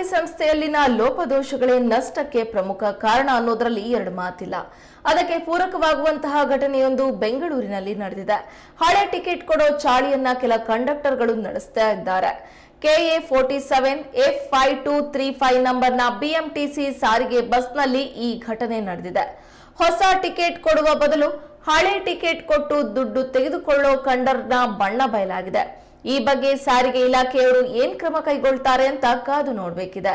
ಸಾರಿಗೆ ಸಂಸ್ಥೆಯಲ್ಲಿನ ಲೋಪದೋಷಗಳೇ ನಷ್ಟಕ್ಕೆ ಪ್ರಮುಖ ಕಾರಣ ಅನ್ನೋದರಲ್ಲಿ ಎರಡು ಮಾತಿಲ್ಲ. ಅದಕ್ಕೆ ಪೂರಕವಾಗುವಂತಹ ಘಟನೆಯೊಂದು ಬೆಂಗಳೂರಿನಲ್ಲಿ ನಡೆದಿದೆ. ಹಳೆ ಟಿಕೆಟ್ ಕೊಡೋ ಚಾಳಿಯನ್ನ ಕೆಲ ಕಂಡಕ್ಟರ್ಗಳು ನಡೆಸ್ತಾ ಇದ್ದಾರೆ. KA forty seven F five two three five ನಂಬರ್ನ ಬಿಎಂಟಿಸಿ ಸಾರಿಗೆ ಬಸ್ನಲ್ಲಿ ಈ ಘಟನೆ ನಡೆದಿದೆ. ಹೊಸ ಟಿಕೆಟ್ ಕೊಡುವ ಬದಲು ಹಳೆ ಟಿಕೆಟ್ ಕೊಟ್ಟು ದುಡ್ಡು ತೆಗೆದುಕೊಳ್ಳೋ ಕಂಡರ್ನ ಬಣ್ಣ ಬಯಲಾಗಿದೆ. ಈ ಬಗ್ಗೆ ಸಾರಿಗೆ ಇಲಾಖೆಯವರು ಏನ್ ಕ್ರಮ ಕೈಗೊಳ್ತಾರೆ ಅಂತ ಕಾದು ನೋಡ್ಬೇಕಿದೆ.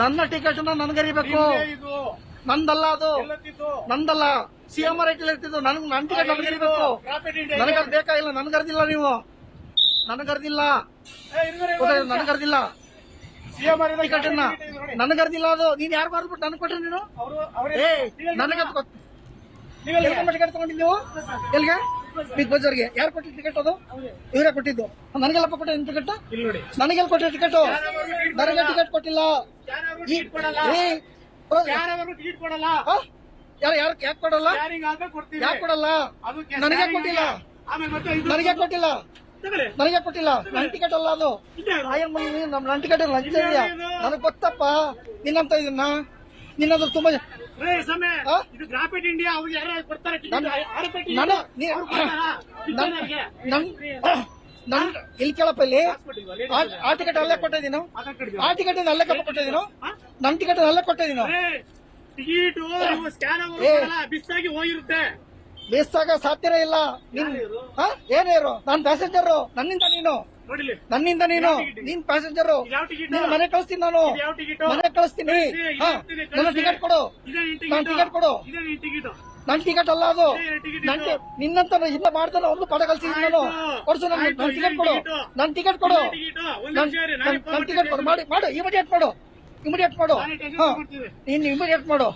ನನ್ನ ಟಿಕೆಟ್ ನನ್ಗರಿಬೇಕು ಇದು. ನಂದಲ್ಲ ಅದು. ನಂದಲ್ಲ. ಸಿಎಂ ಇರ್ತಿದ್ದು ನನ್ ನನ್ ಟಿಕೆಟ್ ನನ್ಗರಿಬೇಕು ನನಗದ್ ಬೇಕಾಗಿಲ್ಲ ನನ್ಗರ್ದಿಲ್ಲ ನೀವು. ನನಗರ್ದಿಲ್ಲ ನನಗರ್ದಿಲ್ಲ ಟಿಕೆಟ್ ನನಗರ್ದಿಲ್ಲ ಅದು. ನೀನ್ ಯಾರು ಬರ್ದ್ಬಿಟ್ಟು ನನ್ಗೆ ಕೊಟ್ರಿ ನೀನು? ಅವರು ಅವರೇ ಏ ನನಗೆ ಟಿಕೆಟ್ ತಗೊಂಡಿದ್ದೀವು ಎಲ್ಲಿಗೆ? ಬಿಗ್ ಬಜಾರ್ಗೆ. ಯಾರು ಕೊಟ್ಟಿದ್ದು ಟಿಕೆಟ್ ಅದು? ಇವರೇ ಕೊಟ್ಟಿದ್ದು. ನನಗೆಲ್ಲಪ್ಪ ಕೊಟ್ಟಿದ್ದು ಟಿಕೆಟ್ ಇಲ್ಲಿ ನೋಡಿ. ನನಗೆಲ್ಲ ಕೊಟ್ಟಿದ್ದು ಟಿಕೆಟ್ ನನಗೆ ಟಿಕೆಟ್ ಕೊಟ್ಟಿಲ್ಲ. ಯಾರು ಯಾರು ಯಾಕೆ ಕೊಡಲ್ಲ? ಯಾಕೆ ಕೊಡಲ್ಲ? ನನಗೆ ಕೊಟ್ಟಿಲ್ಲ? ಆಮೇಲೆ ಮತ್ತೆ ಇದು ನನಗೆ ಕೊಟ್ಟಿಲ್ಲ? ತಗೊಳ್ಳಿ. ನನಗೆ ಕೊಟ್ಟಿಲ್ಲ? ನನ್ನ ಟಿಕೆಟ್ ಅಲ್ಲ ಅದು? ಆಯನ್ ನಮ್ ನನ್ ಟಿಕೆಟ್ ಲಂಚ ಇದೆಯಾ? ನನಗೆ ಗೊತ್ತಪ್ಪ. ನಿನ್ನಂತ ಇದನ್ನ ನಿನ್ನದು ತುಂಬಾ? ಇದು ಗ್ರಾಫಿಟ್ ಇಂಡಿಯಾ ಅವ್ರಿಗೆ ಯಾರು ಕೊಡ್ತಾರೆ ನಾನು ಇಲ್ಲಿ ಕೇಳಪ್ಪ ಇಲ್ಲಿ? ಆ- ಟಿಕೆಟ್ ಅಲ್ಲೇ ಕೊಟ್ಟಿದ್ದೀನು. ಆ ಟಿಕೆಟ್ ಅಲ್ಲೇ ಕಪ್ಪ ಕೊಟ್ಟಿದ್ದೀನು. ನಮ್ಮ ನನ್ನ ಟಿಕೆಟ್ ಅಲ್ಲೇ ಕೊಟ್ಟಿದ್ದೀನು. ಟಿಕೆಟ್ ಸ್ಕ್ಯಾನ್ ಏ. ಬಿಸ್ ಆಗಿ ಹೋಗಿರುತ್ತೆ. ಬೇಸಾಗ ಸಾಧ್ಯನೇ ಇಲ್ಲ. ನಿನ್? ಏನೇರು ನಾನ್ ಪ್ಯಾಸೆಂಜರ್ ನನ್ನಿಂದ ನೀನು. ನನ್ನಿಂದ ನೀನು? ನೀನ್ ಪ್ಯಾಸೆಂಜರ್ ಮನೆ ಕಳಿಸ್ತೀನಿ ನಾನು. ಇದು ಟಿಕೆಟ್ ಮನೆ ಕಳಿಸ್ತೀನಿ. ಹಾ, ನನ್ನ ಟಿಕೆಟ್ ಕೊಡು. ನಾನು ನನ್ನ ಟಿಕೆಟ್ ಕೊಡು. ಇದೇ ಟಿಕೆಟ್ ನನ್ ಟಿಕೆಟ್ ಅಲ್ಲ ಅದು. ನಿನ್ನಂತ ಹಿಂದೆ ಮಾಡ್ತಾನೆ ಒಂದು ಪಡ ಕಳ್ಸಿದ್ದೀನಿ ನಾನು. ಕೊಡ್ಸು ನನ್ ಟಿಕೆಟ್ ಕೊಡು. ನನ್ ಟಿಕೆಟ್ ಕೊಡು. ಟಿಕೆಟ್ ನನ್ ಟಿಕೆಟ್ ಕೊಡು. ಮಾಡಿ ಮಾಡು ಇಮಿಡಿಯೇಟ್ ಮಾಡು. ಇಮಿಡಿಯೇಟ್ ಮಾಡು. ನಾನೇ ಇಮಿಡಿಯೇಟ್ ಮಾಡು.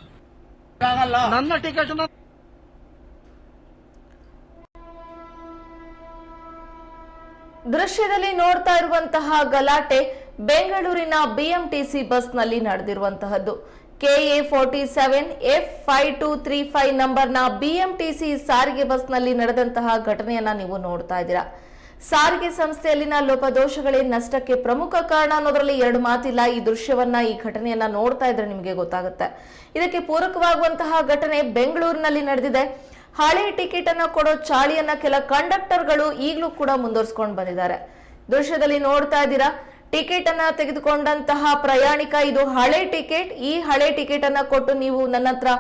ಆಗಲ್ಲ. ನನ್ನ ಟಿಕೆಟ್ ದೃಶ್ಯದಲ್ಲಿ ನೋಡ್ತಾ ಇರುವಂತಹ ಗಲಾಟೆ ಬೆಂಗಳೂರಿನ ಬಿಎಂಟಿಸಿ ಬಸ್ನಲ್ಲಿ ನಡೆದಿರುವಂತಹದ್ದು. KA forty seven, F five two three five ನಂಬರ್ನ ಬಿಎಂಟಿಸಿ ಸಾರಿಗೆ ಬಸ್ನಲ್ಲಿ ನಡೆದಂತಹ ಘಟನೆಯನ್ನ ನೀವು ನೋಡ್ತಾ ಇದ್ದೀರಾ. ಸಾರಿಗೆ ಸಂಸ್ಥೆಯಲ್ಲಿನ ಲೋಪದೋಷಗಳೇ ನಷ್ಟಕ್ಕೆ ಪ್ರಮುಖ ಕಾರಣ ಅನ್ನೋದರಲ್ಲಿ ಎರಡು ಮಾತಿಲ್ಲ. ಈ ದೃಶ್ಯವನ್ನ, ಈ ಘಟನೆಯನ್ನ ನೋಡ್ತಾ ಇದ್ರೆ ನಿಮಗೆ ಗೊತ್ತಾಗುತ್ತೆ. ಇದಕ್ಕೆ ಪೂರಕವಾಗುವಂತಹ ಘಟನೆ ಬೆಂಗಳೂರಿನಲ್ಲಿ ನಡೆದಿದೆ. ಹಳೆ ಟಿಕೆಟ್ ಅನ್ನ ಕೊಡೋ ಚಾಳಿಯನ್ನ ಕೆಲ ಕಂಡಕ್ಟರ್ಗಳು ಈಗಲೂ ಕೂಡ ಮುಂದುವರ್ಸ್ಕೊಂಡು ಬಂದಿದ್ದಾರೆ. ದೃಶ್ಯದಲ್ಲಿ ನೋಡ್ತಾ ಇದ್ದೀರಾ ಟಿಕೆಟ್ ಅನ್ನ ತೆಗೆದುಕೊಂಡಂತಹ ಪ್ರಯಾಣಿಕ ಇದು ಹಳೆ ಟಿಕೆಟ್, ಈ ಹಳೆ ಟಿಕೆಟ್ ಅನ್ನ ಕೊಟ್ಟು ನೀವು ನನ್ನ ಹತ್ರ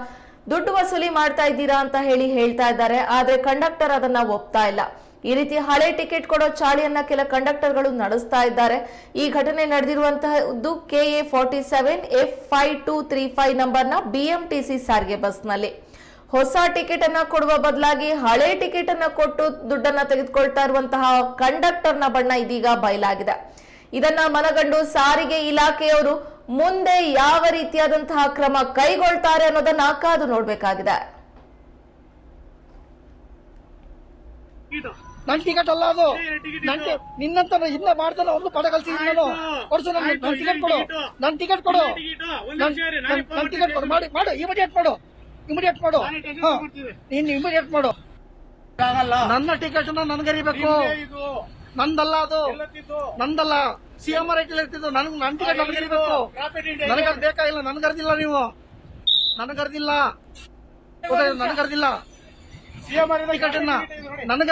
ದುಡ್ಡು ವಸೂಲಿ ಮಾಡ್ತಾ ಇದ್ದೀರಾ ಅಂತ ಹೇಳಿ ಹೇಳ್ತಾ ಇದ್ದಾರೆ, ಆದ್ರೆ ಕಂಡಕ್ಟರ್ ಅದನ್ನ ಒಪ್ತಾ ಇಲ್ಲ. ಈ ರೀತಿ ಹಳೆ ಟಿಕೆಟ್ ಕೊಡೋ ಚಾಳಿಯನ್ನ ಕೆಲ ಕಂಡಕ್ಟರ್ಗಳು ನಡೆಸ್ತಾ ಇದ್ದಾರೆ. ಈ ಘಟನೆ ನಡೆದಿರುವಂತಹದ್ದು K A forty seven F five two three five ನಂಬರ್ನ ಬಿಎಂಟಿಸಿ ಸಾರಿಗೆ ಬಸ್ನಲ್ಲಿ. ಹೊಸ ಟಿಕೆಟ್ ಅನ್ನ ಕೊಡುವ ಬದಲಾಗಿ ಹಳೆ ಟಿಕೆಟ್ ಅನ್ನ ಕೊಟ್ಟು ದುಡ್ಡನ್ನ ತೆಗೆದುಕೊಳ್ತಾ ಇರುವಂತಹ ಕಂಡಕ್ಟರ್ನ ಬಣ್ಣ ಇದೀಗ ಬಯಲಾಗಿದೆ. ಇದನ್ನ ಮನಗಂಡು ಸಾರಿಗೆ ಇಲಾಖೆಯವರು ಮುಂದೆ ಯಾವ ರೀತಿಯಾದಂತಹ ಕ್ರಮ ಕೈಗೊಳ್ತಾರೆ ಅನ್ನೋದನ್ನ ಕಾದು ನೋಡ್ಬೇಕಾಗಿದೆ. ನನ್ ಟಿಕೆಟ್ ಅಲ್ಲ ಅದು. ನಿನ್ನಂತ ಹಿಂದೆ ಮಾಡ್ತಾನೆ ಒಂದು ಪಡ ಕಲ್ಸಿ ನಾನು ಕೊಡ್ಸು ನನ್ ಟಿಕೆಟ್ ಕೊಡು. ನನ್ ಟಿಕೆಟ್ ಕೊಡು. ನನ್ ಟಿಕೆಟ್ ಕೊಡು. ಮಾಡಿ ಮಾಡು ಇಮಿಡಿಯೇಟ್ ಮಾಡು ಇಮಿಡಿಯೇಟ್ ಮಾಡು ನೀನು ಇಮಿಡಿಯೇಟ್ ಮಾಡು ನನ್ನ ಟಿಕೆಟ್ ನನ್ಗರಿಬೇಕು. ನಂದಲ್ಲ ಅದು. ನಂದಲ್ಲ. ಸಿಎಂ ರೈಟ್ ಇರ್ತಿದ್ದು. ನನ್ಗೆ ನನ್ನ ಟಿಕೆಟ್ ನನ್ಗರಿಬೇಕು. ನನಗದ್ ಬೇಕಾಗಿಲ್ಲ ನನ್ಗರ್ದಿಲ್ಲ ನೀವು. ನನಗರ್ದಿಲ್ಲ ನನಗರ್ದಿಲ್ಲ ಸಿಎಂ ಟಿಕೆಟ್ ನನಗ